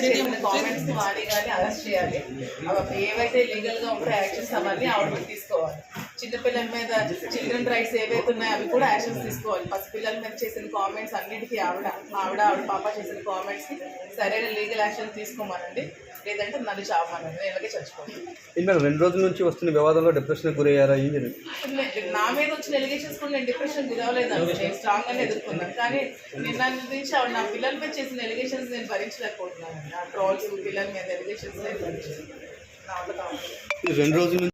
మీద చేసిన కామెంట్స్ వాడి కానీ అరెస్ట్ చేయాలి. ఏవైతే లీగల్గా ఉంటాయో యాక్షన్స్ అవన్నీ ఆవిడ తీసుకోవాలి. చిన్నపిల్లల మీద చిల్డ్రన్ రైట్స్ ఏవైతే ఉన్నాయో అవి కూడా యాక్షన్స్ తీసుకోవాలి. పసిపిల్లల మీద చేసిన కామెంట్స్ అన్నిటికీ ఆవిడ ఆవిడ ఆవిడ పాప చేసిన కామెంట్స్కి సరైన లీగల్ యాక్షన్ తీసుకోమనండి. లేదంటే నన్ను చావమనండి. నేను ఇలాగే చచ్చిపోతాను. రెండు రోజుల నుంచి వస్తున్న వివాదంలో డిప్రెషన్ గురయ్యారా? ఏం జరిగింది? నే- మీద వచ్చిన ఎలిగేషన్స్ కూడా నేను డిప్రెషన్ గురవలేదండి నేను స్ట్రాంగ్ గానే ఎదుర్కొన్నాను. కానీ నిన్న నుంచి ఆవిడ నా పిల్లల మీద చేసిన ఎలిగేషన్స్ నేను భరించలేకపోతున్నాను నా ట్రోల్స్ పిల్లల మీద ఎలిగేషన్స్ నేను భరించలేదు నా వల్ల కావాలి ఈ రెండు రోజుల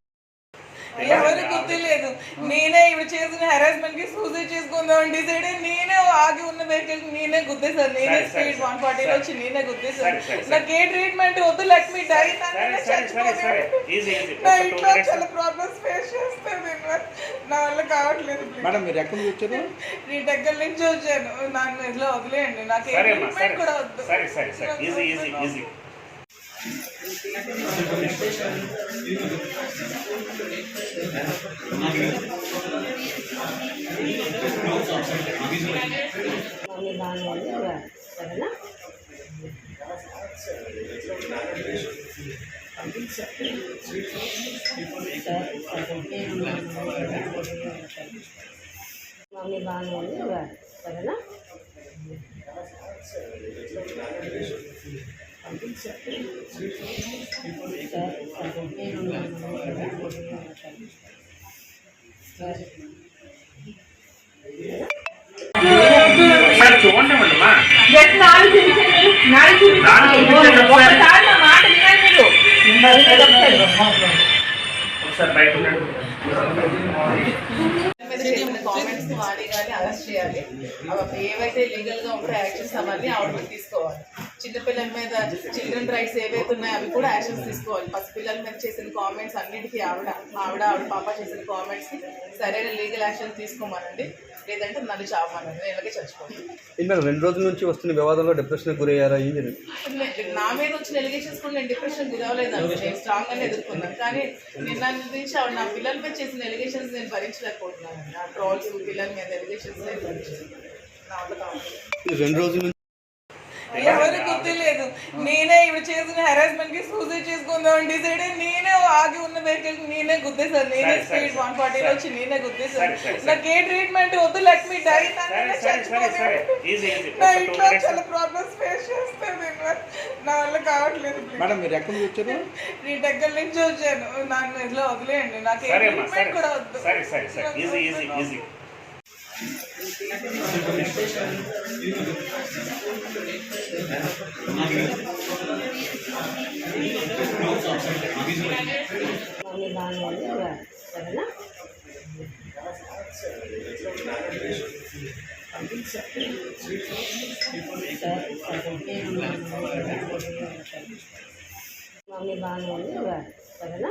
ఎవరికి గుర్తు లేదు. నేనే ఇవి చేసిన హెరాస్మెంట్కి సూసైడ్ చేసుకుందాం డిసైడ్ అయ్యి నేనే ఆగి ఉన్న వెహికల్ నేనే గుద్దేశాను. నేనే స్పీడ్ వన్ ఫార్టీలో వచ్చి నేనే గుద్దేశాను. నాకు ఏ ట్రీట్మెంట్ వద్దు లెట్ మీ డై నా ఇంట్లో చాలా ప్రాబ్లమ్స్ ఫేస్ చేస్తాను నా వల్ల కావట్లేదు మేడం మీరు ఎక్కడి నుంచి వచ్చారు? నీ దగ్గర నుంచి వచ్చాను. నన్ను ఇట్లా వదిలేయండి. నాకు ఏ సరే అమ్మా సరే. ట్రీట్మెంట్ కూడా వద్దు. సరే సరే సరే. ఈజీ ఈజీ ఈజీ సరేనా? మమ్మీ బాగానే ఉంది సరేనా ఒకసారి చూడండి అమ్మా ఎట్లా ఆలోచించండి నాలుగు చూపించండి ఒకసారి నా మాట వినండి మీరు ఒకసారి బయట ఉండండి మీద చేసిన కామెంట్స్ వాడి కానీ అరెస్ట్ చేయాలి అవి ఏవైతే లీగల్ గా ఉంటాయో యాక్షన్స్ అవన్నీ ఆవిడ మీద తీసుకోవాలి చిన్నపిల్లల మీద చిల్డ్రన్ రైట్స్ ఏవైతే ఉన్నాయో అవి కూడా యాక్షన్స్ తీసుకోవాలి. పసిపిల్లల మీద చేసిన కామెంట్స్ అన్నిటికీ ఆవిడ ఆవిడ ఆవిడ పాప చేసిన కామెంట్స్కి సరైన లీగల్ యాక్షన్ తీసుకోమనండి. లేదంటే నన్ను చావమనండి. నేను ఇలాగే చచ్చిపోతాను. రెండు రోజుల నుంచి వస్తున్న వివాదంలో డిప్రెషన్ గురయ్యారా? ఏం జరిగింది? నే- మీద వచ్చిన ఎలిగేషన్స్ కూడా నేను డిప్రెషన్ గురవలేదండి నేను స్ట్రాంగ్ గానే ఎదుర్కొన్నాను. కానీ నిన్న నుంచి ఆవిడ నా పిల్లల మీద చేసిన ఎలిగేషన్స్ నేను భరించలేకపోతున్నాను. నా ట్రోల్స్ పిల్లల మీద ఎలిగేషన్స్ నేను భరించలేదు రెండు రోజుల నుంచి ఎవరికి గుర్తు లేదు నేనే ఇవి చేసిన హెరాస్మెంట్కి సూసైడ్ చేసుకుందాం డిసైడ్ అయ్యి నేనే ఆగి ఉన్న వెహికల్ నేనే గుద్దేశాను. నేనే స్పీడ్ వన్ ఫార్టీలో వచ్చి నేనే గుద్దేశాను. నాకు ఏ ట్రీట్మెంట్ వద్దు లెట్ మీ డై సరే సరే సరే సరే ఈజీ ఈజీ నా ఇంట్లో చాలా ప్రాబ్లమ్స్ ఫేస్ చేస్తాను నా వల్ల కావట్లేదు మేడం మీరు ఎక్కడి నుంచి వచ్చారు? నీ దగ్గర నుంచి వచ్చాను. నన్ను ఇట్లా వదిలేయండి. నాకు ఏ సరే. అమ్మా సరే ట్రీట్మెంట్ కూడా వద్దు. మమ్మీ బాగానే ఉంది సరేనా?